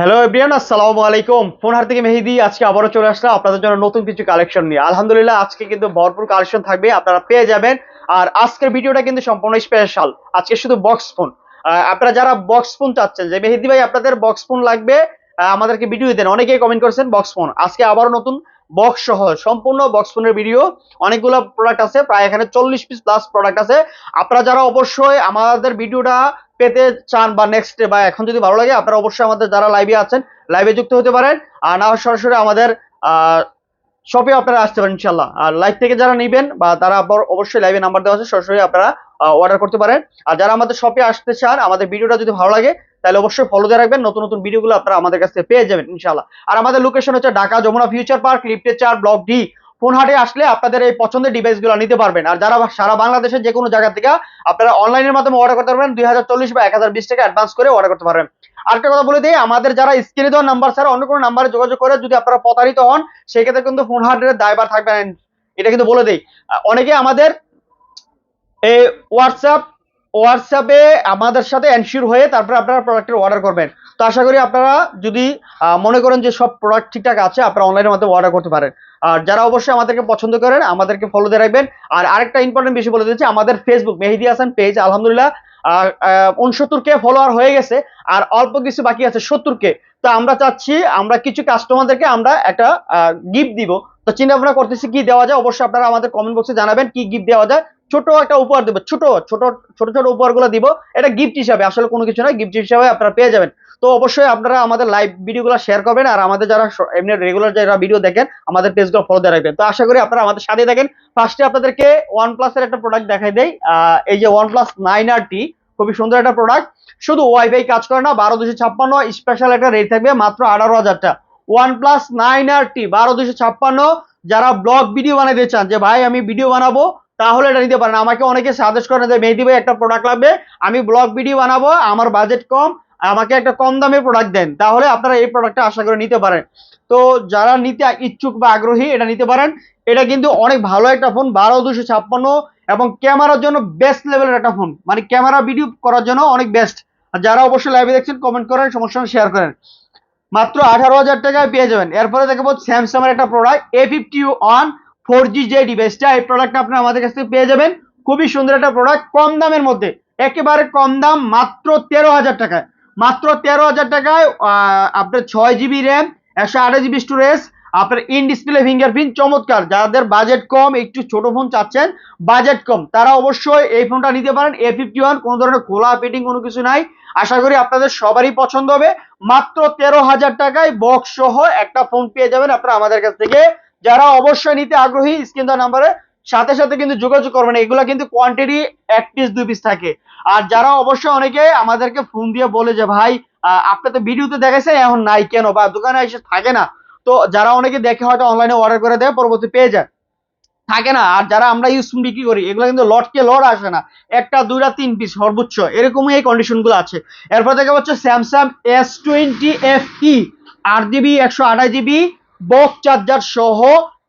Hello everyone আসসালামু আলাইকুম phone হার থেকে মেহেদি, আজকে আবারও চলে আসলাম আপনাদের জন্য নতুন কিছু কালেকশন নিয়ে। আলহামদুলিল্লাহ, আজকে কিন্তু ভরপুর কালেকশন থাকবে, আপনারা পেয়ে যাবেন। আর আজকের ভিডিওটা কিন্তু সম্পূর্ণ স্পেশাল আজকে শুধু বক্স ফোন আপনারা যারা বক্স ফোন চাচ্ছেন, যে মেহেদি ভাই, আপনাদের বক্স ফোন লাগবে আমাদেরকে ভিডিও দেন। অনেকেই কমেন্ট করেছেন বক্স ফোন আজকে আবারও নতুন বক্স সহ, সম্পূর্ণ বক্স ফোনের ভিডিও অনেকগুলো প্রোডাক্ট আছে, প্রায় এখানে চল্লিশ পিস প্লাস প্রোডাক্ট আছে। আপনারা যারা অবশ্যই আমাদের ভিডিওটা পেতে চান বা নেক্সট বা এখন যদি ভালো লাগে, আপনারা অবশ্যই আমাদের যারা লাইভে আছেন লাইভে যুক্ত হতে পারেন। আর না সরাসরি আমাদের শপে আপনারা আসতে পারেন ইনশাল্লাহ আর লাইভ থেকে যারা নেবেন বা তারা অবশ্যই লাইভে নাম্বার দেওয়া আছে, সরাসরি আপনারা অর্ডার করতে পারেন। আর যারা আমাদের শপে আসতে চান, আমাদের ভিডিওটা যদি ভালো লাগে, তাহলে অবশ্যই ফলো দিয়ে রাখবেন। নতুন নতুন ভিডিওগুলো আপনারা আমাদের কাছে পেয়ে যাবেন ইনশাল্লাহ আর আমাদের লোকেশন হচ্ছে ঢাকা যমুনা ফিউচার পার্ক লিফটের চার ব্লক ডি ফোন হাটে আসলে আপনাদের এই পছন্দের ডিভাইসগুলো নিতে পারবেন। আর যারা সারা বাংলাদেশের যে কোনো জায়গা থেকে আপনারা অনলাইনের মাধ্যমে অর্ডার করতে পারবেন, দুই হাজার চল্লিশ বা এক হাজার বিশ টাকা অ্যাডভান্স করে অর্ডার করতে পারবেন। আরেকটা কথা বলে দিই, আমাদের যারা স্ক্রিনে দেওয়া নাম্বার ছাড়া অন্য কোনো নাম্বারে যোগাযোগ করে যদি আপনারা প্রতারিত হন, সেক্ষেত্রে কিন্তু ফোন হাটের দায়বার থাকবেন। এটা কিন্তু বলে দিই। অনেকে আমাদের এই হোয়াটসঅ্যাপ হোয়াটসঅ্যাপে আমাদের সাথে এনশিওর হয়ে তারপরে আপনারা প্রোডাক্টের অর্ডার করবেন। তো আশা করি আপনারা যদি মনে করেন যে সব প্রোডাক্ট ঠিকঠাক আছে, আপনারা অনলাইনের মাধ্যমে অর্ডার করতে পারেন। আর যারা অবশ্যই আমাদেরকে পছন্দ করেন, আমাদেরকে ফলো দিয়ে রাখবেন। আর আরেকটা ইম্পর্টেন্ট বিষয় বলে দিচ্ছি, আমাদের ফেসবুক মেহেদি হাসান পেজ আলহামদুলিল্লাহ, আর উনসত্তর কে ফলোয়ার হয়ে গেছে, আর অল্প কিছু বাকি আছে সত্তর কে তো আমরা চাচ্ছি, আমরা কিছু কাস্টমারদেরকে আমরা একটা গিফট দিব। তো চিন্তা ভাবনা করতেছি কি দেওয়া যায়, অবশ্যই আপনারা আমাদের কমেন্ট বক্সে জানাবেন কি গিফট দেওয়া যায়। ছোট একটা উপহার দেবো, ছোট ছোট ছোট ছোট উপহারগুলো দিব। এটা গিফট হিসাবে, আসলে কোনো কিছু নয় গিফট হিসাবে আপনারা পেয়ে যাবেন। তো অবশ্যই আপনারা আমাদের লাইভ ভিডিওগুলো শেয়ার করবেন আর আমাদের যারা এমনি রেগুলার যারা ভিডিও দেখেন আমাদের পেজগুলো ফলো দিয়ে রাখবেন। তো আশা করি আপনারা আমাদের সাথে দেখেন ফার্স্টে আপনাদেরকে ওয়ান প্লাসের একটা প্রোডাক্ট দেখাই আহ, এই যে one plus nine R T খুবই সুন্দর একটা প্রোডাক্ট শুধু ওয়াইফাই কাজ করে না বারো দুশো ছাপ্পান্ন স্পেশাল একটা রেট থাকবে মাত্র আঠারো হাজারটা one plus nine R T বারো দুশো ছাপ্পান্ন যারা ব্লগ ভিডিও বানাতে চান যে ভাই আমি ভিডিও বানাবো তাহলে এটা নিতে পারেন। আমাকে অনেকে সাজেস্ট করেন যে মেহেদি ভাই একটা প্রোডাক্ট লাগবে আমি ব্লগ ভিডিও বানাবো আমার বাজেট কম আমাকে একটা কম দামের প্রোডাক্ট দেন, তাহলে আপনারা এই প্রোডাক্টটা আশা করে নিতে পারেন। তো যারা নিতে ইচ্ছুক বা আগ্রহী, এটা নিতে পারেন। এটা কিন্তু অনেক ভালো একটা ফোন বারো দুশো ছাপ্পান্ন, এবং ক্যামেরার জন্য বেস্ট লেভেলের একটা ফোন মানে ক্যামেরা ভিডিও করার জন্য অনেক বেস্ট আর যারা অবশ্যই লাইভে দেখছেন কমেন্ট করেন সমস্যা শেয়ার করেন। মাত্র আঠারো হাজার টাকায় পেয়ে যাবেন। এরপরে দেখাবো স্যামসাং এর একটা product A fifty one four G যে ডিভাইসটা এই প্রোডাক্টটা আপনারা আমাদের কাছ থেকে পেয়ে যাবেন। খুবই সুন্দর একটা প্রোডাক্ট কম দামের মধ্যে। একেবারে কম দাম, মাত্র তেরো হাজার টাকায়। মাত্র তেরো হাজার টাকায় আপনার ছয় জিবি র্যাম একশো আঠাশ জিবি স্টোরেজ আপনার ইন ডিসপ্লে ফিঙ্গারপ্রিন্ট চমৎকার। যাদের বাজেট কম, একটু ছোট ফোন চাচ্ছেন বাজেট কম। তারা অবশ্যই এই ফোনটা নিতে পারেন এ ফিফটি ওয়ান কোনো ধরনের খোলা ফিটিং কোনো কিছু নাই। আশা করি আপনাদের সবারই পছন্দ হবে। মাত্র তেরো হাজার টাকায় বক্স সহ একটা ফোন পেয়ে যাবেন আপনারা আমাদের কাছ থেকে। যারা অবশ্যই নিতে আগ্রহী, স্ক্রিন দেওয়া নাম্বারে সাথে সাথে কিন্তু যোগাযোগ করবেন। এগুলা কিন্তু কোয়ান্টিটি এক পিস দুই পিস থাকে। আর যারা অবশ্যই অনেকে আমাদেরকে ফোন দিয়ে বলে যে, ভাই আপনি তো ভিডিওতে দেখেছেন, এখন নাই কেন? বা দোকানে এসে থাকে না? তো যারা অনেকে দেখে হয়তো অনলাইনে অর্ডার করে দেয়, পরবর্তী পেয়ে যায়। থাকে না? আর যারা আমরা ইউজ বিক্রি করি, এগুলো কিন্তু লটকে লট আসে না। একটা, দুইটা, তিন পিস সর্বোচ্চ। এরকমই এই কন্ডিশনগুলো আছে। এরপর দেখা হচ্ছে Samsung S twenty F E আট জিবি একশো আঠাশ জিবি বক্স চার্জার সহ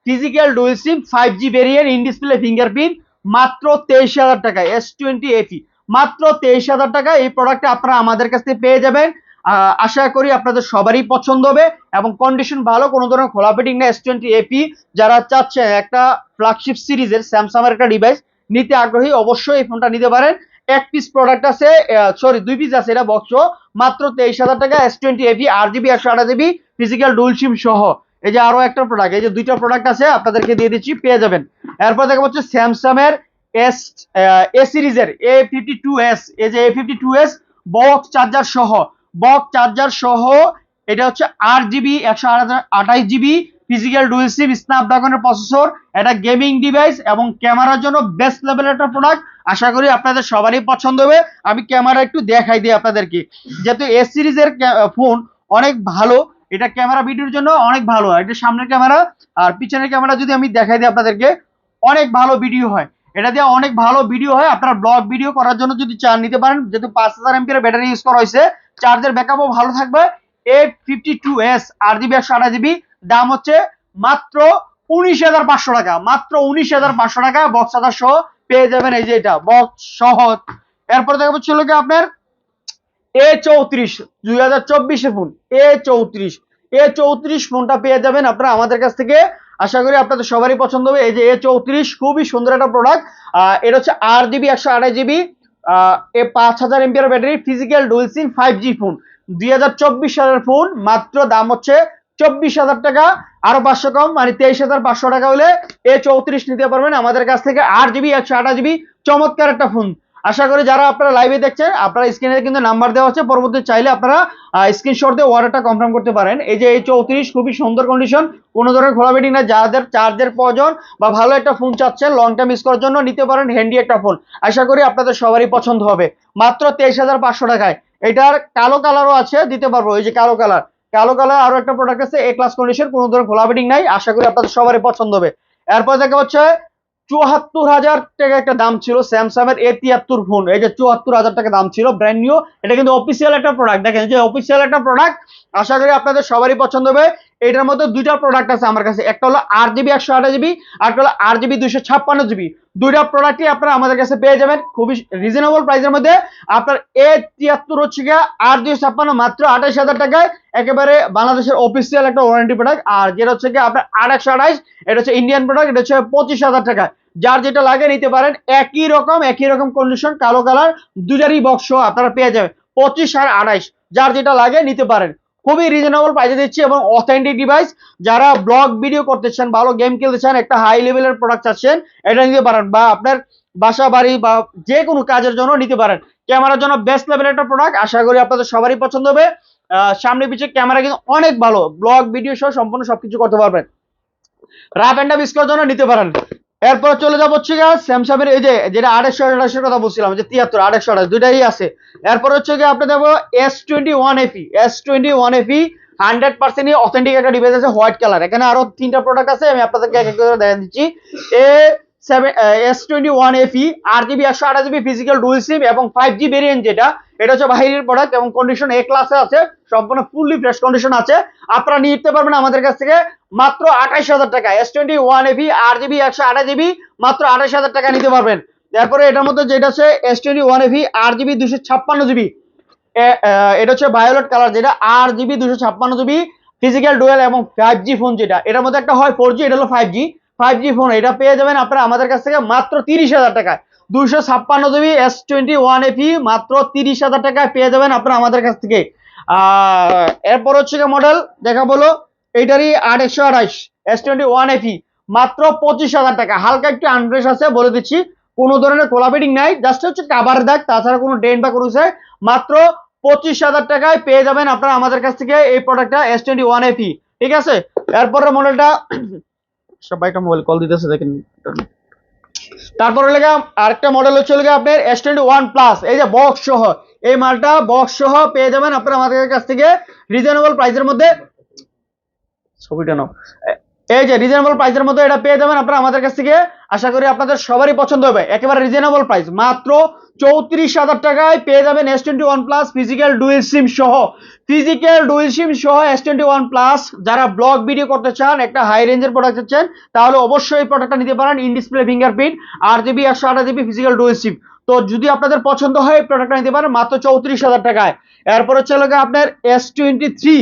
physical dual SIM five G variant in display fingerprint মাত্র তেইশ হাজার টাকা এস টোয়েন্টি এফি মাত্র তেইশ হাজার টাকা এই প্রোডাক্টটা আপনারা আমাদের কাছ থেকে পেয়ে যাবেন। আশা করি আপনাদের সবারই পছন্দ হবে এবং কন্ডিশন ভালো, কোনো ধরনের খোলা ফিটিং না এস টোয়েন্টি যারা চাচ্ছেন একটা ফ্ল্যাগশিপ সিরিজের স্যামসাং এর একটা ডিভাইস নিতে আগ্রহী, অবশ্যই এই ফোনটা নিতে পারেন। এক পিস প্রোডাক্ট আছে সরি দুই পিস আছে, এটা বক্স মাত্র তেইশ হাজার টাকা এস টোয়েন্টি এপি আট GB GB physical dual SIM সহ। এই যে আরও একটা প্রোডাক্ট এই যে দুইটা প্রোডাক্ট আছে, আপনাদেরকে দিয়ে দিচ্ছি, পেয়ে যাবেন। এরপর দেখা হচ্ছে স্যামসাং এর এস এ সিরিজের এ ফিফটি টু এস এই যে A fifty two S box charger সহ বক্স চার্জার সহ, এটা হচ্ছে আট জিবি একশো আঠাশ জিবি ফিজিক্যাল ডুয়েল সিম স্ন্যাপড্রাগনের প্রসেসর এটা গেমিং ডিভাইস এবং ক্যামেরার জন্য বেস্ট লেভেলের একটা প্রোডাক্ট আশা করি আপনাদের সবারই পছন্দ হবে। আমি ক্যামেরা একটু দেখাই দিই আপনাদেরকে। যেহেতু এস সিরিজের ফোন অনেক ভালো এটা ক্যামেরা ভিডিওর জন্য অনেক ভালো হয়। এটা সামনের ক্যামেরা আর পিছনের ক্যামেরা যদি আমি দেখাই দিই আপনাদেরকে, অনেক ভালো ভিডিও হয়। এটা দিয়ে অনেক ভালো ভিডিও হয়। আপনারা ব্লগ ভিডিও করার জন্য যদি চান, নিতে পারেন। যেহেতু পাঁচ হাজার এমপির ব্যাটারি ইউজ করা হয়েছে চার্জের ব্যাকআপও ভালো থাকবে। এ ফিফটি টু এস আট জিবি একশো আঠাশ জিবি দাম হচ্ছে মাত্র উনিশ হাজার পাঁচশো টাকা। মাত্র উনিশ হাজার পাঁচশো টাকা বক্স চার্জার সহ পেয়ে যাবেন এই যে এটা বক্স সহ। এরপর দেখা হলো কি আপনার এ চৌত্রিশ, দুই হাজার চব্বিশের ফোন এ চৌত্রিশ এ চৌত্রিশ ফোনটা পেয়ে যাবেন আপনারা আমাদের কাছ থেকে। আশা করি আপনাদের সবারই পছন্দ হবে। এই যে এ চৌত্রিশ, খুবই সুন্দর একটা প্রোডাক্ট এটা হচ্ছে আট জিবি, একশো আড়াই জিবি। এ পাঁচ হাজার MPR battery physical dual SIM five G phone দুই হাজার চব্বিশ সালের ফোন মাত্র দাম হচ্ছে চব্বিশ হাজার টাকা। আরও পাঁচশো কম মানে তেইশ হাজার পাঁচশো টাকা হলে এ চৌত্রিশ নিতে পারবেন। আমাদের কাছ থেকে আট জিবি, একশো আঠাশ জিবি, চমৎকার একটা ফোন আশা করি যারা আপনারা লাইভে দেখছেন, আপনারা স্ক্রিনে কিন্তু নাম্বার দেওয়া হচ্ছে পরবর্তী চাইলে আপনারা স্ক্রিনশট দিয়ে অর্ডারটা কনফার্ম করতে পারেন। এই যে এই চৌত্রিশ, খুবই সুন্দর কন্ডিশন কোনো ধরনের খোলা বেটিং না, যাদের চার্জের প্রয়োজন বা ভালো একটা ফোন চাচ্ছেন লং টাইম ইউজ করার জন্য নিতে পারেন হ্যান্ডি একটা ফোন আশা করি আপনাদের সবারই পছন্দ হবে। মাত্র তেইশ হাজার পাঁচশো টাকায়। এটার কালো কালারও আছে, দিতে পারব এই যে কালো কালার কালো কালার আরও একটা প্রোডাক্ট আছে এ ক্লাস কন্ডিশন কোনো ধরনের খোলা বেটিং নাই। আশা করি আপনাদের সবারই পছন্দ হবে। এরপর দেখা হচ্ছে চুয়াত্তর হাজার টাকা একটা দাম ছিল স্যামসাং এর এ তিয়াত্তর ফোন। এই যে চুয়াত্তর হাজার টাকা দাম ছিল ব্র্যান্ড নিউ এটা কিন্তু অফিসিয়াল একটা প্রোডাক্ট দেখেন যে অফিসিয়াল একটা প্রোডাক্ট আশা করি আপনাদের সবারই পছন্দ হবে। এটার মধ্যে দুইটা প্রোডাক্ট আছে আমার কাছে। একটা হলো আট জিবি একশো আঠাশ জিবি আর একটা হলো আট জিবি দুইশো ছাপ্পান্ন জিবি দুইটা প্রোডাক্টই আপনারা আমাদের কাছে পেয়ে যাবেন খুবই রিজনেবল প্রাইসের মধ্যে। আপনার এ তিয়াত্তর হচ্ছে গিয়ে আট দুইশো ছাপ্পান্ন, মাত্র আঠাশ হাজার টাকায় একেবারে বাংলাদেশের অফিসিয়াল একটা ওয়ারেন্টি প্রোডাক্ট আর যেটা হচ্ছে গিয়ে আপনার আট একশো আঠাশ, এটা হচ্ছে ইন্ডিয়ান প্রোডাক্ট এটা হচ্ছে পঁচিশ হাজার টাকা যার যেটা লাগে নিতে পারেন, একই রকম একই রকম কন্ডিশন কালো কালার দুটারই বক্স আপনারা পেয়ে যাবেন। পঁচিশ আর আড়াইশ যার যেটা লাগে নিতে পারেন। খুবই রিজনেবল প্রাইসে দিচ্ছি এবং অথেন্টিক ডিভাইস যারা ব্লগ ভিডিও করতে চান, ভালো গেম খেলতে চান, একটা হাই লেভেলের প্রোডাক্ট চাচ্ছেন, এটা নিতে পারেন বা আপনার বাসা বাড়ি বা যে কোনো কাজের জন্য নিতে পারেন। ক্যামেরার জন্য বেস্ট লেভেলের একটা প্রোডাক্ট আশা করি আপনাদের সবারই পছন্দ হবে। সামনে পিছিয়ে ক্যামেরা কিন্তু অনেক ভালো ব্লগ ভিডিও সহ সম্পূর্ণ সবকিছু করতে পারবেন। রাফ অ্যান্ড বিস্কোর জন্য নিতে পারেন। এরপর চলে যাব হচ্ছে গিয়ে স্যামসাংয়ের এই যে, যেটা আড়াইশো আড়াইশোর কথা বলছিলাম, যে তিয়াত্তর, আড়াইশো আড়াইশ, দুইটাই আছে। এরপর হচ্ছে গিয়ে আপনি দেখব S twenty one FE S twenty one FE hundred পার্সেন্টই অথেন্টিক একটা ডিভাইস আছে হোয়াইট কালার এখানে আরও তিনটা প্রোডাক্ট আছে, আমি আপনাদেরকে এক এক করে দেখা দিচ্ছি। এ এস টোয়েন্টি ওয়ান এফি আট জিবি একশো আঠাশ জিবি ফিজিক্যাল ডুয়েল সিম এবং ফাইভ জি ভেরিয়েন্ট যেটা, এটা হচ্ছে বাহিরের প্রোডাক্ট এবং কন্ডিশন এ ক্লাসে আছে, সম্পূর্ণ ফুললি ফ্রেশ কন্ডিশন আছে। আপনারা নিতে পারবেন আমাদের কাছ থেকে মাত্র আঠাইশ হাজার টাকা। S twenty one FE GB একশো আঠাশ জিবি মাত্র আঠাইশ হাজার টাকা নিতে পারবেন। তারপরে এটার মধ্যে যেটা আছে S twenty one FE GB দুশো ছাপ্পান্ন জিবি এটা হচ্ছে ভায়োলেট কালার যেটা আট জিবি দুশো ছাপ্পান্ন জিবি ফিজিক্যাল ডুয়েল এবং ফাইভ জি ফোন যেটা। এটার মধ্যে একটা হয় ফোর জি এটা হলো five G five G phone এটা পেয়ে যাবেন আপনারা আমাদের কাছ থেকে মাত্র তিরিশ হাজার টাকায়। দুইশো ছাপ্পান্ন GB S twenty one FE মাত্র তিরিশ হাজার টাকায় পেয়ে যাবেন আপনারা আমাদের কাছ থেকে। এরপর হচ্ছে মডেল দেখা বলো এইটারই আট একশো আঠাইশ এস টোয়েন্টি ওয়ান এফি মাত্র পঁচিশ হাজার টাকা। হালকা একটু আনফ্রেশ আছে বলে দিচ্ছি, কোনো ধরনের কোলাবেটিং নাই জাস্ট হচ্ছে কাবার দাগ তাছাড়া কোনো ডেন বা কোনো মাত্র পঁচিশ হাজার টাকায় পেয়ে যাবেন আপনারা আমাদের কাছ থেকে এই প্রোডাক্টটা এস টোয়েন্টি ওয়ান এফি ঠিক আছে? এরপরের মডেলটা সবাই একটা মোবাইল কল দিতেছে, দেখেন। আরেকটা মডেল হচ্ছে আপনার ওয়ান প্লাস এই যে বক্স সহ, এই মালটা বক্স সহ পেয়ে যাবেন আপনারা আমাদের কাছ থেকে রিজনেবল প্রাইসের মধ্যে। ছবিটা নাও। এই যে রিজনেবল প্রাইসের মধ্যে এটা পেয়ে যাবেন আপনারা আমাদের কাছ থেকে। আশা করি আপনাদের সবারই পছন্দ হবে। একেবারে রিজনেবল প্রাইস মাত্র চৌত্রিশ হাজার টাকায় পেয়ে যাবেন S twenty one plus physical dual SIM সহ। ফিজিক্যাল ডুয়েল সিম সহ এস টোয়েন্টি ওয়ান প্লাস যারা ব্লগ ভিডিও করতে চান, একটা হাই রেঞ্জের প্রোডাক্ট চাচ্ছেন, তাহলে অবশ্যই এই প্রোডাক্টটা নিতে পারেন ইন ডিসপ্লে ফিঙ্গারপ্রিন্ট আট জিবি একশো আঠাশ জিবি ফিজিক্যাল ডুয়েল সিম তো যদি আপনাদের পছন্দ হয় এই প্রোডাক্টটা নিতে পারেন, মাত্র চৌত্রিশ হাজার টাকায়। এরপর হচ্ছে আপনার এস টোয়েন্টি থ্রি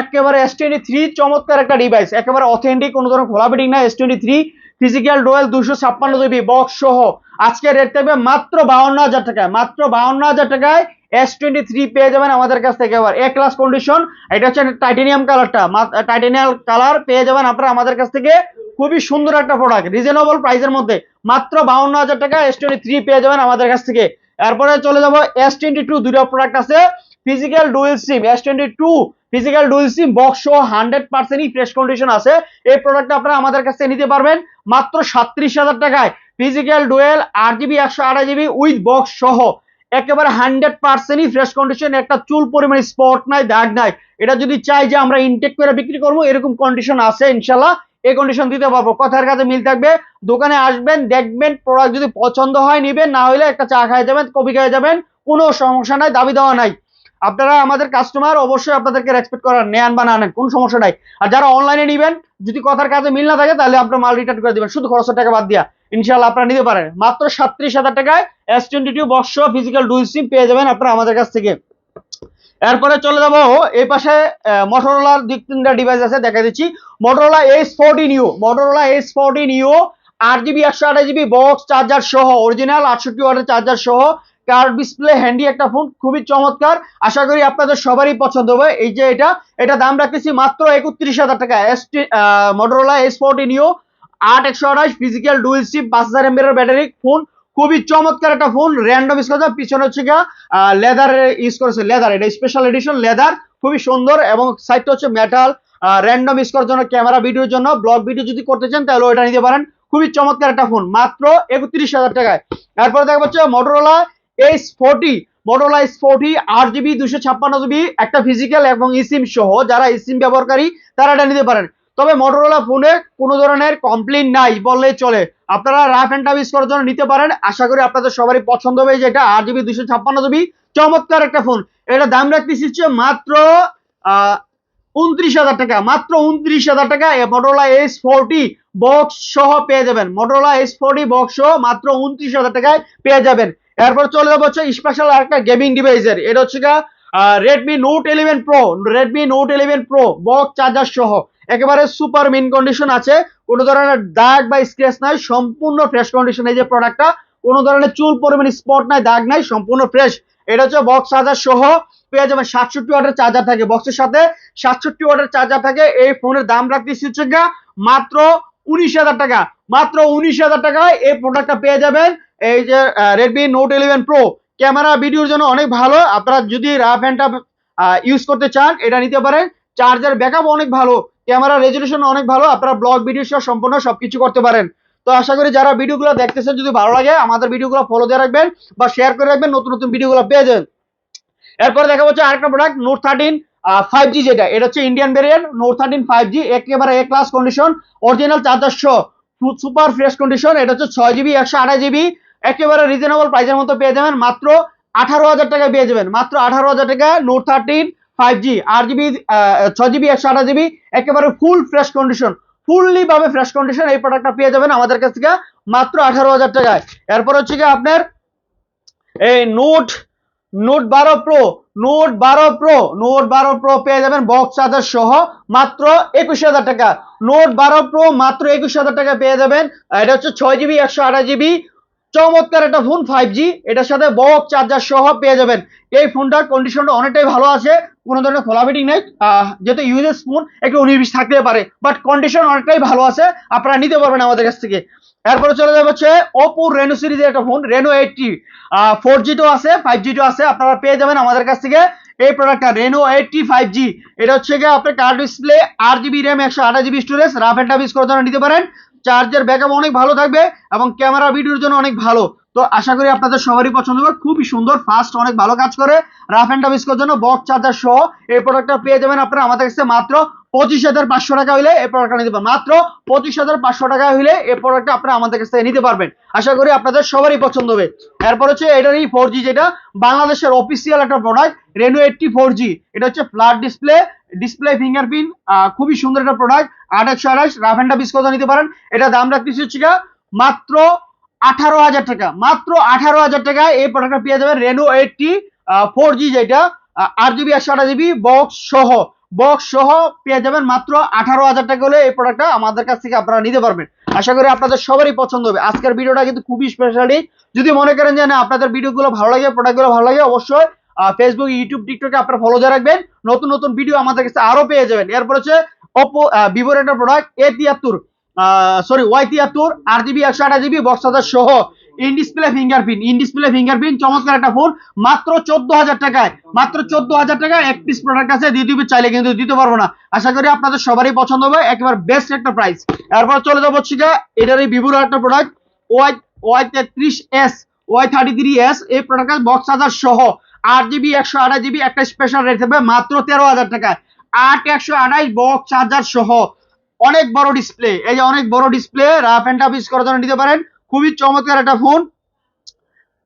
একেবারে এস টোয়েন্টি থ্রি চমৎকার একটা ডিভাইস একেবারে অথেন্টিক কোনো ধরনের খোলা বিডিং না S twenty three physical dual দুশো ছাপ্পান্ন জিবি বক্স সহ। আজকে রেট থাকবে মাত্র বাউন্ন হাজার টাকায় মাত্র বাউন্ন হাজার টাকায় এস টোয়েন্টি থ্রি পেয়ে যাবেন আমাদের কাছ থেকে এবার। এ ক্লাস কন্ডিশন এটা হচ্ছে টাইটেনিয়াম কালারটা টাইটেনিয়াম কালার পেয়ে যাবেন আপনারা আমাদের কাছ থেকে। খুবই সুন্দর একটা প্রোডাক্ট রিজনেবল প্রাইসের মধ্যে। মাত্র বাউন্ন হাজার টাকা এস টোয়েন্টি থ্রি পেয়ে যাবেন আমাদের কাছ থেকে। এরপরে চলে যাব এস টোয়েন্টি টু দুটো প্রোডাক্ট আছে। Physical dual SIM S twenty two physical dual SIM box সহ হান্ড্রেড পার্সেন্টই ফ্রেশ কন্ডিশন আছে। এই প্রোডাক্টটা আপনারা আমাদের কাছে নিতে পারবেন মাত্র সাত্রিশ হাজার টাকায়। ফিজিক্যাল ডুয়েল আট জিবি একশো আঠাশ জিবি উইথ বক্স সহ। একেবারে হান্ড্রেড পার্সেন্টই ফ্রেশ কন্ডিশন একটা চুল পরিমাণে স্পট নাই, দাগ নাই। এটা যদি চাই যে আমরা ইনটেক করে বিক্রি করব, এরকম কন্ডিশন আছে ইনশাল্লাহ এই কন্ডিশন দিতে পারব। কথার কাছে মিল থাকবে, দোকানে আসবেন, দেখবেন প্রোডাক্ট যদি পছন্দ হয়, নিবেন, না হলে একটা চা খাই যাবেন, কফি খাই যাবেন, কোনো সমস্যা নাই, দাবি দেওয়া নাই। আপনারা আমাদের কাস্টমার অবশ্যই আপনাদেরকে রেসপেক্ট করার, নেন বা না নেন, কোনো সমস্যা নাই। আর যারা অনলাইনে নিবেন, যদি কথার কাছে মিল না থাকে, তাহলে আপনার মাল রিটার্ন করে দিবেন। শুধু খরচের টাকা বাদ দিয়া। ইনশাল্লাহ আপনারা নিতে পারেন। মাত্র সাত্রিশ হাজার টাকায় S twenty two box physical dual SIM পেয়ে যাবেন আপনারা আমাদের কাছ থেকে। এরপরে চলে যাব, এই পাশে মোটরোলার দিক তিনটা ডিভাইস আছে দেখা দিচ্ছি। Motorola S fourteen U Motorola S fourteen U আট জিবি একশো আঠাশ জিবি বক্স চার্জার সহ অরিজিনাল আটষট্টি ওয়াটের চার্জার সহ কার ডিসপ্লে হ্যান্ডি একটা ফোন খুবই চমৎকার। আশা করি আপনাদের সবারই পছন্দ হবে। এই যে এটা এটা দাম রাখতেছি মাত্র একত্রিশ হাজার টাকা। S Motorola S fourteen U আট একশো আঠাশ ফিজিক্যাল ডুয়েল সিপ পাঁচ হাজার এমবির ব্যাটারি ফোন খুবই চমৎকার একটা ফোন র্যান্ডম ইউজ করেছে পিছনে হচ্ছে গিয়া লেদার ইউজ করেছে লেদার এটা স্পেশাল এডিশন লেদার খুবই সুন্দর এবং সাইডটা হচ্ছে মেটাল র্যান্ডম ইউজ করার জন্য ক্যামেরা ভিডিওর জন্য। ব্লগ ভিডিও যদি করতে চান, তাহলে ওটা নিতে পারেন। খুবই চমৎকার একটা ফোন মাত্র একত্রিশ হাজার টাকায়। এরপরে দেখা পাচ্ছে Motorola forty Motorola H forty আট জিবি দুশো ছাপ্পান্ন জিবি একটা ফিজিক্যাল এবং ইসিম সহ যারা ইসিম ব্যবহারকারী, তারা এটা নিতে পারেন। তবে মোটরোলা ফোনে কোনো ধরনের কমপ্লেন নাই, বললেই চলে। আপনারা রাফ অ্যান্ড টাফ ইউজ করার জন্য নিতে পারেন। আশা করি আপনাদের সবারই পছন্দ হবে যেটা আট জিবি দুশো ছাপ্পান্ন জিবি চমৎকার একটা ফোন এটা দাম রাখতেছি হচ্ছে মাত্র উনত্রিশ হাজার টাকা, মাত্র উনত্রিশ হাজার টাকা। মোটরোলা এস ফোরটি বক্স সহ পেয়ে যাবেন। মোটরোলা এস ফোরটি বক্স সহ মাত্র উনত্রিশ হাজার টাকায় পেয়ে যাবেন। এরপর চলে যাব হচ্ছে স্পেশাল একটা গেমিং ডিভাইসের এটা হচ্ছে Redmi Note eleven Pro Redmi Note eleven Pro box charger সহ। একেবারে সুপার মিন কন্ডিশন আছে। কোনো ধরনের দাগ বা স্ক্র্যাচ নাই, সম্পূর্ণ ফ্রেশ কন্ডিশন এই যে প্রোডাক্টটা কোনো ধরনের চুল পরিমাণ স্পট নাই, দাগ নাই, সম্পূর্ণ ফ্রেশ এটা হচ্ছে বক্স চার্জার সহ। পেয়ে যাবেন সাতষট্টি ওয়াটের চার্জার থাকে বক্সের সাথে। সাতষট্টি ওয়াটের চার্জার থাকে, এই ফোনের দাম রাখতেছি হচ্ছে গা মাত্র উনিশ হাজার টাকা। মাত্র উনিশ হাজার টাকায় এই প্রোডাক্টটা পেয়ে যাবেন। এই যে Redmi Note eleven Pro camera ভিডিওর জন্য অনেক ভালো। আপনারা যদি রাফ অ্যান্ড টাফ ইউজ করতে চান, এটা নিতে পারেন। চার্জার ব্যাকআপ অনেক ভালো, ক্যামেরা রেজলিউশন অনেক ভালো, আপনারা ব্লগ ভিডিও সহ সম্পূর্ণ সবকিছু করতে পারেন। তো আশা করি যারা ভিডিওগুলো দেখতেছেন, যদি ভালো লাগে, আমাদের ভিডিওগুলো ফলো দিয়ে রাখবেন বা শেয়ার করে রাখবেন, নতুন নতুন ভিডিওগুলো পেয়ে যাবেন। এরপরে দেখা হচ্ছে আরেকটা product note thirteen five G যেটা, এটা হচ্ছে Indian variant note thirteen five G একেবারে A class condition original charger show super fresh condition এটা হচ্ছে ছয় জিবি একশো আঠাশ জিবি একেবারে রিজনেবল প্রাইসের মতো পেয়ে যাবেন। মাত্র আঠারো হাজার টাকায় পেয়ে যাবেন। মাত্র আঠারো হাজার টাকা নোট থার্টিন ফাইভ জি আট জিবি ছয় জিবি একশো আঠাশ জিবি একেবারে ফুল ফ্রেশ কন্ডিশন ফুললি ভাবে ফ্রেশ কন্ডিশন এই প্রোডাক্টটা পেয়ে যাবেন আমাদের কাছ থেকে মাত্র আঠারো হাজার টাকায়। এরপর হচ্ছে কি আপনার এই নোট নোট বারো প্রো নোট বারো প্রো নোট বারো প্রো পেয়ে যাবেন বক্স চার্জার সহ মাত্র একুশ হাজার টাকা। নোট বারো প্রো মাত্র একুশ হাজার টাকা পেয়ে যাবেন। এটা হচ্ছে ছয় জিবি একশো আঠাশ জিবি চমৎকার একটা ফোন ফাইভ জি এটার সাথে বক্স চার্জার সহ পেয়ে যাবেন। এই ফোনটার কন্ডিশনটা অনেকটাই ভালো আছে, কোনো ধরনের খোলা ফিটিং নেই যেহেতু ইউএস ফোন একটু উনিশ থাকতে পারে। বাট কন্ডিশন অনেকটাই ভালো আছে, আপনারা নিতে পারবেন আমাদের কাছ থেকে। এরপরে চলে যাবে হচ্ছে ওপো রেনো সিরিজের একটা phone Reno eighty four G আছে ফাইভ জি আছে, আপনারা পেয়ে যাবেন আমাদের কাছ থেকে এই প্রোডাক্টটা রেনো এইটটি ফাইভ জি এটা হচ্ছে গিয়ে আপনার কার্ড ডিসপ্লে আট জিবি র্যাম একশো আঠাশ GB storage rough and tough use জন্য নিতে পারেন। চার্জের ব্যাকআপ অনেক ভালো থাকবে এবং ক্যামেরা ভিডিওর জন্য অনেক ভালো। তো আশা করি আপনাদের সবারই পছন্দ হবে। খুবই সুন্দর ফাস্ট অনেক ভালো কাজ করে। রাফ অ্যান্ড টাফ ইউজ জন্য বক্স চার্জার সহ এই প্রোডাক্টটা পেয়ে যাবেন আপনারা। আমাদের কাছে মাত্র পঁচিশ হাজার পাঁচশো টাকা হলে এই প্রোডাক্টটা নিতে পারবেন। মাত্র পঁচিশ হাজার পাঁচশো টাকা হলে এই প্রোডাক্টটা আপনারা আমাদের কাছ থেকে নিতে পারবেন। আশা করি আপনাদের সবারই পছন্দ হবে। এরপর হচ্ছে এটারই ফোর জি যেটা বাংলাদেশের অফিসিয়াল একটা product Reno eighty four G এটা হচ্ছে ফ্ল্যাট ডিসপ্লে ডিসপ্লে ফিঙ্গারপ্রিন্ট খুবই সুন্দর একটা প্রোডাক্ট একশো আঠাশ রাফ অ্যান্ড করতে নিতে পারেন। এটা দাম রাখতেছি হচ্ছে মাত্র আঠারো হাজার টাকা, মাত্র আঠারো হাজার টাকা। এই প্রোডাক্টটা পেয়ে যাবেন রেনো এইটটি ফোর জি যেটা আট জিবি একশো আঠাশ জিবি বক্স সহ। বক্স সহ পেয়ে যাবেন মাত্র আঠারো হাজার টাকা হলে এই প্রোডাক্টটা আমাদের কাছ থেকে আপনারা নিতে পারবেন। আশা করি আপনাদের সবারই পছন্দ হবে। আজকের ভিডিওটা কিন্তু খুবই স্পেশালি যদি মনে করেন যে না, আপনাদের ভিডিওগুলো ভালো লাগে প্রোডাক্টগুলো ভালো লাগে, অবশ্যই ফেসবুক ইউটিউব টিকটকে আপনারা ফলো দিয়ে রাখবেন। নতুন নতুন ভিডিও আমাদের কাছে আরও পেয়ে যাবেন। এরপর হচ্ছে ওপো ভিভোর একটা প্রোডাক্ট এ তিয়াত্তর সরি ওয়াই তিয়াত্তর আট জিবি একশো আঠাশ জিবি বক্স হাজার সহ in display fingerprint in display fingerprint চমৎকার একটা ফোন মাত্র চোদ্দ হাজার টাকায়, মাত্র চোদ্দ হাজার টাকায় এক পিস প্রোডাক্ট আছে। দিয়ে দিবে, চাইলে কিন্তু দিতে পারব না। আশা করি আপনাদের সবারই পছন্দ হবে, একেবারে বেস্ট একটা প্রাইস এরপর চলে যাব গিয়ে এটার এই ভিভোর একটা প্রোডাক্ট ওয়াই ওয়াই তেত্রিশ S Y thirty three S এই প্রোডাক্টের বক্স হাজার সহ আট জিবি একশো আঠাশ জিবি একটা স্পেশাল রেট থাকবে মাত্র তেরো হাজার টাকা। আট, একশো আঠাশ বক্স চার্জার সহ অনেক বড় ডিসপ্লে এই যে অনেক বড় display rough and tough use করার জন্য নিতে পারেন। খুবই চমৎকার একটা ফোন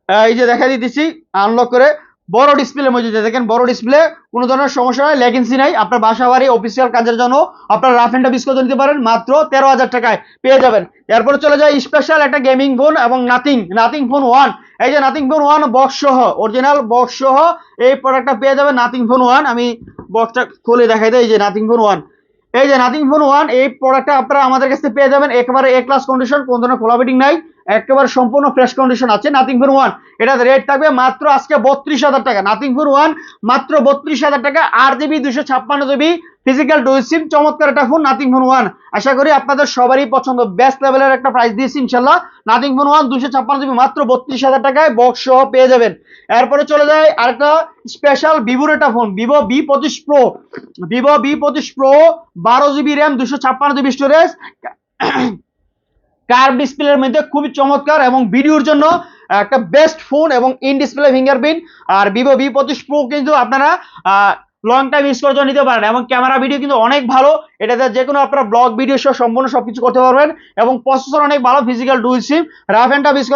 এই যে দেখা দিতেছি আনলক করে। বড় ডিসপ্লে মধ্যে দেখেন, বড় ডিসপ্লে কোনো ধরনের সমস্যা নাই লেগেন্সি নাই। আপনার বাসা বাড়ি অফিসিয়াল কাজের জন্য আপনার রাফ এন্ড বিস্কুট নিতে পারেন, মাত্র তেরো হাজার টাকায় পেয়ে যাবেন। এরপরে চলে যায় স্পেশাল একটা গেমিং ফোন এবং নাথিং নাথিং ফোন ওয়ান এই যে নাথিং ফোন ওয়ান বক্স সহ অরিজিনাল বক্স সহ এই প্রোডাক্টটা পেয়ে যাবেন নাথিং ফোন ওয়ান আমি বক্সটা খুলে দেখাই দেয় এই যে নাথিং ফোন ওয়ান এই যে নাথিং ফোন ওয়ান এই প্রোডাক্টটা আপনারা আমাদের কাছে পেয়ে যাবেন, একেবারে এ ক্লাস কন্ডিশন কোন ধরনের খোলা ফিটিং নাই। একেবারে সম্পূর্ণ ফ্রেশ কন্ডিশন আছে নাথিং ফোন ওয়ান এটা রেট থাকবে মাত্র আজকে বত্রিশ হাজার টাকা। নাথিং ফোন ওয়ান মাত্র বত্রিশ হাজার টাকা, আট জিবি দুশো ছাপ্পান্ন জিবি ফিজিক্যাল ডুয়েল সিম চমৎকার একটা ফোন নাথিং ফোন ওয়ান আশা করি আপনাদের সবারই পছন্দ। বেস্ট লেভেলের একটা প্রাইস দিয়েছি ইনশাল্লাহ নাথিং ফোন ওয়ান দুশো ছাপ্পান্ন জিবি মাত্র বত্রিশ হাজার টাকায় বক্স সহ পেয়ে যাবেন। এরপরে চলে যায় আরেকটা স্পেশাল ভিভোর একটা ফোন ভিভো বি পঁচিশ প্রো ভিভো বি পঁচিশ প্রো বারো জিবি র্যাম দুশো ছাপ্পান্ন জিবি স্টোরেজ কার্ভ ডিসপ্লের মধ্যে খুবই চমৎকার এবং ভিডিওর জন্য একটা বেস্ট ফোন এবং ইন ডিসপ্লে ফিঙ্গারপ্রিন্ট আর ভিভো ভি পঁচিশ প্রো কিন্তু আপনারা লং টাইম ইউজ জন্য নিতে পারেন এবং ক্যামেরা ভিডিও কিন্তু অনেক ভালো। এটাতে যে কোনো আপনারা ব্লগ ভিডিও সহ সম্পূর্ণ সবকিছু করতে পারবেন এবং প্রসেসর অনেক ভালো physical dual SIM rough and tough use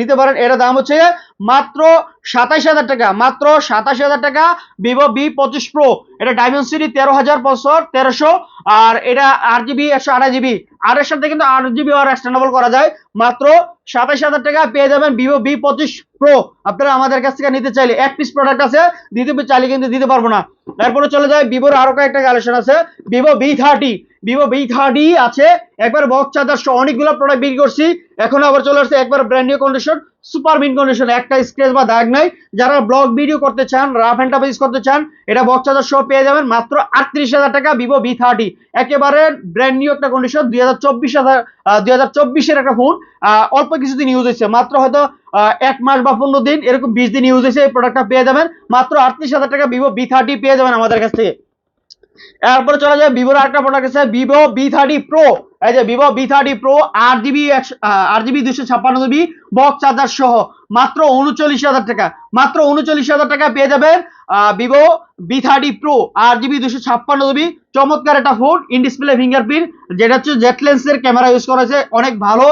নিতে পারেন। এটার দাম হচ্ছে মাত্র সাতাশ হাজার টাকা, মাত্র সাতাশ হাজার টাকা ভিভো বি পঁচিশ প্রো এটা ডায়মন্ড সিটি তেরো হাজার পাঁচশো তেরোশো। আর এটা আট জিবি একশো আড়াই জিবি আর এর সাথে কিন্তু আট জিবি আর এক্সটেন্ডেবল করা যায়। মাত্র সাতাশ হাজার টাকা পেয়ে যাবেন ভিভো বি পঁচিশ প্রো আপনারা আমাদের কাছ থেকে নিতে চাইলে এক পিস প্রোডাক্ট আছে দিতে চাইলে কিন্তু দিতে পারব না। তারপরে চলে যায় ভিভোর আরও কয়েকটা কালেকশন আছে। Vivo V thirty Vivo V thirty আছে। একবার বক্স চার্জার সহ অনেকগুলো প্রোডাক্ট বিক্রি করছি। এখন আবার চলে আসছে একবার brand new condition super mint condition একটা স্ক্রেচ বা দাগ নাই। যারা ব্লগ ভিডিও করতে চান রাফ অ্যান্ড টাফ ইউজ করতে চান, এটা বক্স চার্জার সহ পেয়ে যাবেন মাত্র আটত্রিশ হাজার টাকা ভিভো বি থার্টি একেবারে ব্র্যান্ড নিউ একটা কন্ডিশন দুই হাজার চব্বিশ হাজার দুই হাজার চব্বিশের একটা ফোন অল্প কিছুদিন ইউজ হয়েছে। মাত্র হয়তো এক মাস বা পনেরো দিন, এরকম বিশ দিন ইউজ হয়েছে এই প্রোডাক্টটা পেয়ে যাবেন। মাত্র আটত্রিশ হাজার টাকা ভিভো বি থার্টি পেয়ে যাবেন আমাদের কাছ থেকে। এরপরে চলে যায় ভিভোর আরেকটা প্রোডাক্ট আছে ভিভো বি থার্টি প্রো এই যে ভিভো বি থার্টি প্রো আট জিবি আট জিবি দুশো ছাপ্পান্ন জিবি বক্স চার্জার সহ। মাত্র উনচল্লিশ হাজার টাকা, মাত্র উনচল্লিশ হাজার টাকা পেয়ে যাবেন ভিভো বি থার্টি প্রো আট জিবি দুশো ছাপ্পান্ন জিবি চমৎকার একটা ফোন ইন ডিসপ্লে ফিঙ্গারপ্রিন্ট যেটা হচ্ছে জেট লেন্সের ক্যামেরা ইউজ করা হয়েছে। অনেক ভালো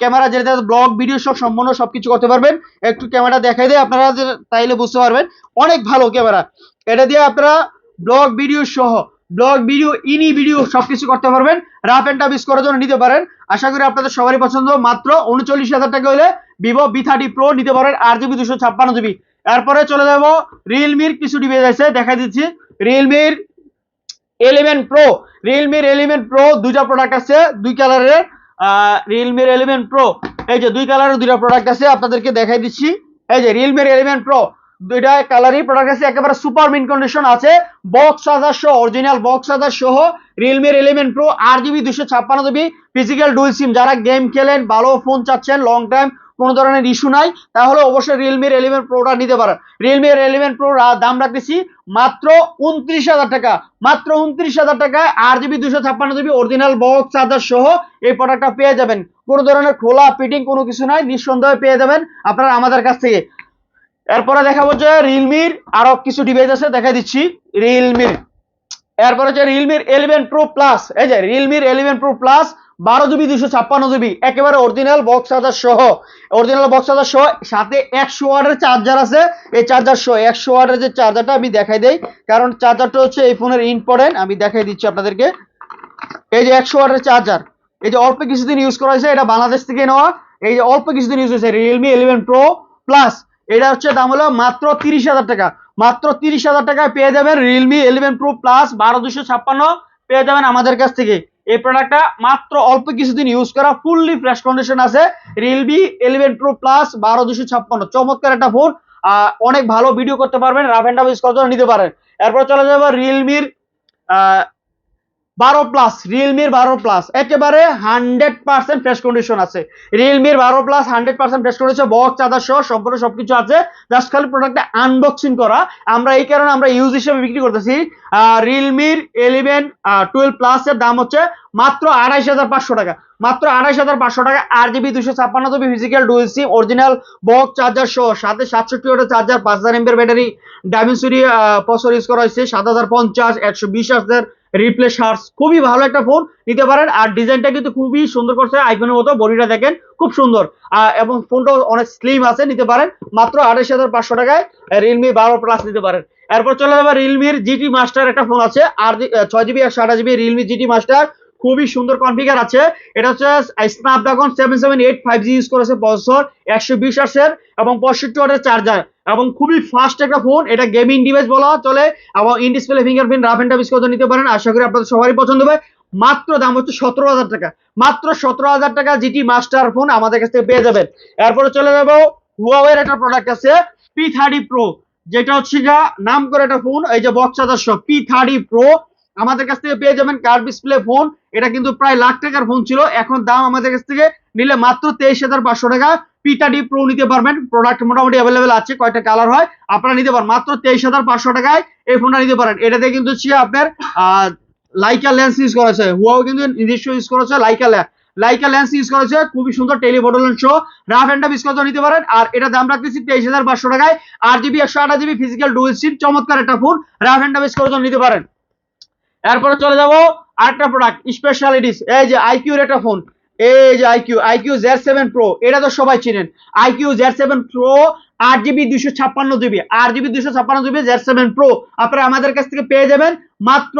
ক্যামেরা যেটা ব্লগ ভিডিও সব সম্পূর্ণ সবকিছু করতে পারবেন। একটু ক্যামেরা দেখাই দেয়, আপনারা তাইলে বুঝতে পারবেন। অনেক ভালো ক্যামেরা এটা দিয়ে আপনারা ব্লগ ভিডিও সহ ব্লগ ভিডিও ইনি ভিডিও সবকিছু করতে পারবেন। রাফ এন্ড টাফ ইউজ করার জন্য নিতে পারেন। আশা করি আপনাদের সবারই পছন্দ। মাত্র উনচল্লিশ হাজার টাকা হলে ভিভো বি থার্টি প্রো নিতে পারেন আট জিবি দুশো ছাপ্পান্ন জিবি এরপরে চলে যাব রিয়েলমির কিছু ডিভাইস আছে দেখা দিচ্ছি। রিয়েলমির এলিভেন প্রো রিয়েলমির এলিভেন প্রো দুইটা প্রোডাক্ট আছে, দুই কালারের রিয়েলমির এলিভেন প্রো এই যে দুই কালারের দুইটা প্রোডাক্ট আছে, আপনাদেরকে দেখাই দিচ্ছি। এই যে রিয়েলমির এলিভেন প্রো দুইটা কালারই প্রোডাক্ট আছে, একেবারে সুপার মিন কন্ডিশন আছে। বক্স চার্জার সহ অরিজিনাল বক্স চার্জার সহ রিয়েলমির এলিভেন প্রো আট জিবি দুশো ছাপ্পান্ন জিবি ফিজিক্যাল ডুয়েল সিম যারা গেম খেলেন, ভালো ফোন চাচ্ছেন লং টাইম কোনো ধরনের ইস্যু নাই, তাহলে অবশ্যই রিয়েলমির এলিভেন প্রোটা নিতে পারেন। রিয়েলমির এলিভেন প্রো দাম রাখতেছি মাত্র উনত্রিশ হাজার টাকা। মাত্র উনত্রিশ হাজার টাকায় আট জিবি দুশো ছাপ্পান্ন জিবি অরিজিনাল বক্স চার্জার সহ এই প্রোডাক্টটা পেয়ে যাবেন। কোনো ধরনের খোলা ফিটিং কোনো কিছু নাই, নিঃসন্দেহে পেয়ে যাবেন আপনারা আমাদের কাছ থেকে। এরপরে দেখাবো যে রিয়েলমির আরও কিছু ডিভাইস আছে, দেখাই দিচ্ছি। রিয়েলমির এরপরে হচ্ছে রিয়েলমির এলিভেন প্রো প্লাস এই যে রিয়েলমির এলিভেন প্রো প্লাস বারো জিবি দুশো ছাপ্পান্ন জিবি একেবারে অরিজিনাল বক্স চার্জার সহ। অরিজিনাল বক্স চার্জার সহ, সাথে একশো ওয়ার্ডের চার্জার আছে। এই চার্জার সহ, একশো ওয়ার্ডের যে চার্জারটা আমি দেখাই দেই। কারণ চার্জারটা হচ্ছে এই ফোনের ইম্পর্টেন্ট আমি দেখাই দিচ্ছি আপনাদেরকে। এই যে একশো ওয়াটের চার্জার এই যে অল্প কিছুদিন ইউজ করা হয়েছে, এটা বাংলাদেশ থেকে নেওয়া। এই যে অল্প কিছুদিন ইউজ হয়েছে রিয়েলমি ইলেভেন প্রো প্লাস এটা হচ্ছে দাম হলো মাত্র তিরিশ হাজার টাকা। মাত্র তিরিশ হাজার টাকায় পেয়ে যাবেন রিয়েলমি ইলেভেন প্রো প্লাস বারো দুশো ছাপ্পান্ন পেয়ে যাবেন আমাদের কাছ থেকে। এই প্রোডাক্টটা মাত্র অল্প কিছুদিন ইউজ করা ফুললি ফ্রেশ কন্ডিশন আছে। রিয়েলমি ইলেভেন প্রো প্লাস বারো দুশো ছাপ্পান্ন। চমৎকার একটা ফোন অনেক ভালো ভিডিও করতে পারবেন, রাফ অ্যান্ড ইউজ করার জন্য নিতে পারেন। এরপর চলে যাব রিয়েলমির বারো প্লাস রিয়েলমির বারো প্লাস একেবারে হান্ড্রেড পার্সেন্ট ফ্রেশ কন্ডিশন আছে। রিয়েলমির বারো plus hundred percent fresh condition box charger সহ সম্পূর্ণ সবকিছু আছে। জাস্ট খালি প্রোডাক্টটা আনবক্সিং করা। আমরা এই কারণে আমরা ইউজ হিসেবে বিক্রি করতেছি রিয়েলমির ইলেভেন টুয়েলভ প্লাস এর দাম হচ্ছে মাত্র আড়াইশ হাজার পাঁচশো টাকা। মাত্র আড়াইশ হাজার পাঁচশো টাকা আট জিবি দুশো ছাপ্পান্ন GB physical dual SIM original box charger সহ। সাথে সাতষট্টি ওয়াটের চার্জার পাঁচ হাজার এমপের ব্যাটারি ডায়মেন্সিটি প্রসেসর ইউজ করা হয়েছে, সাত হাজার পঞ্চাশ, একশো বিশ হাজার রিপ্লে শার্টস খুবই ভালো একটা ফোন নিতে পারেন। আর ডিজাইনটা কিন্তু খুবই সুন্দর করছে আইফোনের মতো, বডিটা দেখেন, খুব সুন্দর। এবং ফোনটা অনেক স্লিম আছে, নিতে পারেন। মাত্র আঠাশ হাজার পাঁচশো টাকায় রিয়েলমি বারো প্লাস নিতে পারেন। এরপর চলে যাবে রিয়েলমির জিটি মাস্টার একটা ফোন আছে, আর ছয় জিবি একশো আঠাশ জিবি রিয়েলমি জিটি মাস্টার খুবই সুন্দর কনফিগার আছে। এটা হচ্ছে Snapdragon seven seven eight five G use করেছে প্রসেসর একশো বিশ আর্সের এবং পঁয়ষট্টি ওয়াটের চার্জার এবং খুবই ফাস্ট একটা ফোন এটা গেমিং ডিভাইস বলা চলে এবং in display fingerprint rough and tough নিতে পারেন, আশা করি আপনাদের সবারই পছন্দ হবে। মাত্র দাম হচ্ছে সতেরো হাজার টাকা, মাত্র সতেরো হাজার টাকা জিটি মাস্টার ফোন আমাদের কাছ থেকে পেয়ে যাবেন। এরপরে চলে যাব হুয়াওয়ের একটা প্রোডাক্ট আছে পি থার্টি প্রো যেটা হচ্ছে নাম করে একটা ফোন এই যে box charger P thirty Pro আমাদের কাছ থেকে পেয়ে যাবেন কার ডিসপ্লে ফোন এটা কিন্তু প্রায় লাখ টাকার ফোন ছিল। এখন দাম আমাদের কাছ থেকে নিলে মাত্র তেইশ হাজার পাঁচশো টাকা। পি থার্টি প্রো নিতে পারবেন। প্রোডাক্ট মোটামুটি অ্যাভেলেবেল আছে কয়টা কালার হয়। আপনারা নিতে পারেন। মাত্র তেইশ হাজার পাঁচশো টাকায় এই ফোনটা নিতে পারেন। এটাতে কিন্তু হচ্ছে আপনার লাইকা লেন্স ইউজ করেছে হুয়াও কিন্তু নিজস্ব ইউজ করা করেছে Laika lance Laika lens use করা করেছে খুবই সুন্দর টেলিফটো লেন্স শো রাফ এন্ড বিস্কট নিতে পারেন। আর এটা দাম রাখতেছি তেইশ হাজার পাঁচশো টাকায়। আর জিবি একশো আঠাশ জিবি ফিজিক্যাল ডুয়েল সিম চমৎকার একটা ফোন রাফ এন্ড বিস্কট নিতে পারেন। এরপরে চলে যাব আরেকটা প্রোডাক্ট স্পেশালিটিস এই যে আইকিউর একটা ফোন এই যে iQOO iQOO Z seven Pro এটা তো সবাই চিনেন আইকিউ জেড সেভেন প্রো আট জিবি দুইশো ছাপ্পান্ন জিবি আট জিবি দুইশো ছাপ্পান্ন জিবি জেড সেভেন প্রো আপনারা আমাদের কাছ থেকে পেয়ে যাবেন মাত্র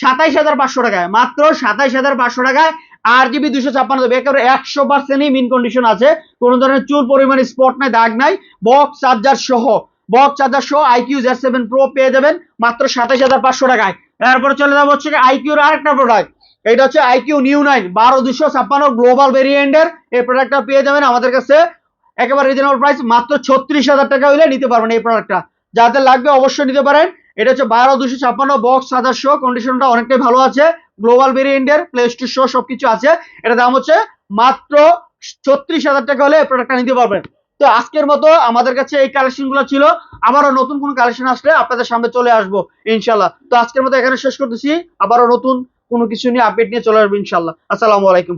সাতাইশ হাজার পাঁচশো টাকায়, মাত্র সাতাইশ হাজার পাঁচশো টাকায় আট জিবি দুইশো ছাপ্পান্ন জিবি একেবারে একশো পার্সেন্টই মিন কন্ডিশন আছে, কোনো ধরনের চুল পরিমাণে স্পট নাই, দাগ নাই বক্স চার্জার সহ। চার্জার সহ আইকিউ জেড সেভেন প্রো পেয়ে যাবেন মাত্র সাতাইশ হাজার পাঁচশো টাকায়। এরপরে চলে যাব হচ্ছে আইকিউর আরেকটা প্রোডাক্ট এটা হচ্ছে আইকিউ নিউ নাইন বারো দুশো ছাপ্পান্ন গ্লোবাল ভেরিয়েন্টের এই প্রোডাক্টটা পেয়ে যাবেন আমাদের কাছে। একেবারে রিজনেবল প্রাইস মাত্র ছত্রিশ হাজার টাকা হলে নিতে পারবেন এই প্রোডাক্টটা যাদের লাগবে অবশ্যই নিতে পারেন। এটা হচ্ছে বারো দুশো ছাপ্পান্ন বক্স সাদার শো কন্ডিশনটা অনেকটাই ভালো আছে। গ্লোবাল ভেরিয়েন্টের প্লে স্টোর শো সবকিছু আছে। এটা দাম হচ্ছে মাত্র ছত্রিশ হাজার টাকা হলে এই প্রোডাক্টটা নিতে পারবেন। তো আজকের মতো আমাদের কাছে এই কালেকশনগুলো ছিল। আবারও নতুন কোন কালেকশন আসলে আপনাদের সামনে চলে আসব ইনশাল্লাহ তো আজকের মতো এখানে শেষ করতেছি। আবারও নতুন কোনো কিছু নিয়ে আপডেট নিয়ে চলে আসব ইনশাল্লাহ আসসালামু আলাইকুম।